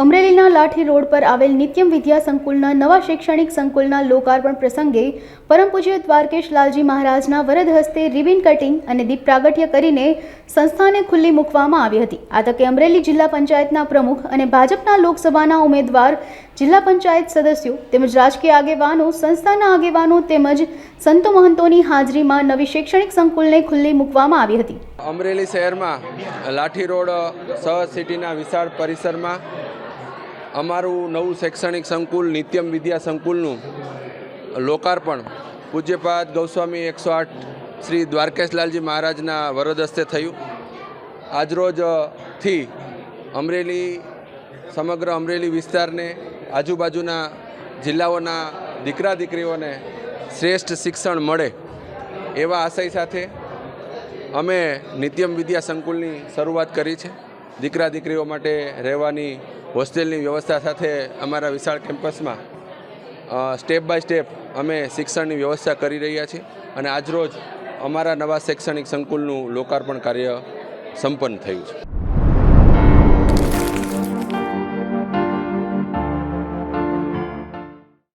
અમરેલીના લાઠી રોડ પર આવેલ નિત્યમ વિદ્યા સંકુલના નવા શૈક્ષણિક સંકુલના લોકાર્પણ પ્રસંગે પરમ પૂજ્ય દ્વારકેશ લાલજી મહારાજના વરદ હસ્તે રિબિન કટિંગ અને દીપ પ્રાગટ્ય કરીને સંસ્થાને ખુલ્લી મૂકવામાં આવી હતી. આ તકે અમરેલી જિલ્લા પંચાયતના પ્રમુખ અને ભાજપના લોકસભાના ઉમેદવાર, જિલ્લા પંચાયત સદસ્યો તેમજ રાજકીય આગેવાનો, સંસ્થાના આગેવાનો તેમજ સંતો મહંતોની હાજરીમાં નવી શૈક્ષણિક સંકુલને ખુલ્લી મૂકવામાં આવી હતી. અમરેલી શહેરમાં લાઠી રોડ સહ સિટીના વિશાળ પરિસરમાં અમારું નવું શૈક્ષણિક સંકુલ, નિત્યમ વિદ્યા સંકુલનું લોકાર્પણ પૂજ્યપાદ ગૌસ્વામી એકસો આઠ શ્રી દ્વારકેશલાલજી મહારાજના વરદ હસ્તે થયું. આજરોજથી અમરેલી, સમગ્ર અમરેલી વિસ્તારને આજુબાજુના જિલ્લાઓના દીકરા દીકરીઓને શ્રેષ્ઠ શિક્ષણ મળે એવા આશય સાથે અમે નિત્યમ વિદ્યા સંકુલની શરૂઆત કરી છે. દીકરા દીકરીઓ માટે રહેવાની હોસ્ટેલની વ્યવસ્થા સાથે અમારા વિશાળ કેમ્પસમાં સ્ટેપ બાય સ્ટેપ અમે શિક્ષણની વ્યવસ્થા કરી રહ્યા છીએ અને આજરોજ અમારા નવા શૈક્ષણિક સંકુલનું લોકાર્પણ કાર્ય સંપન્ન થયું છે.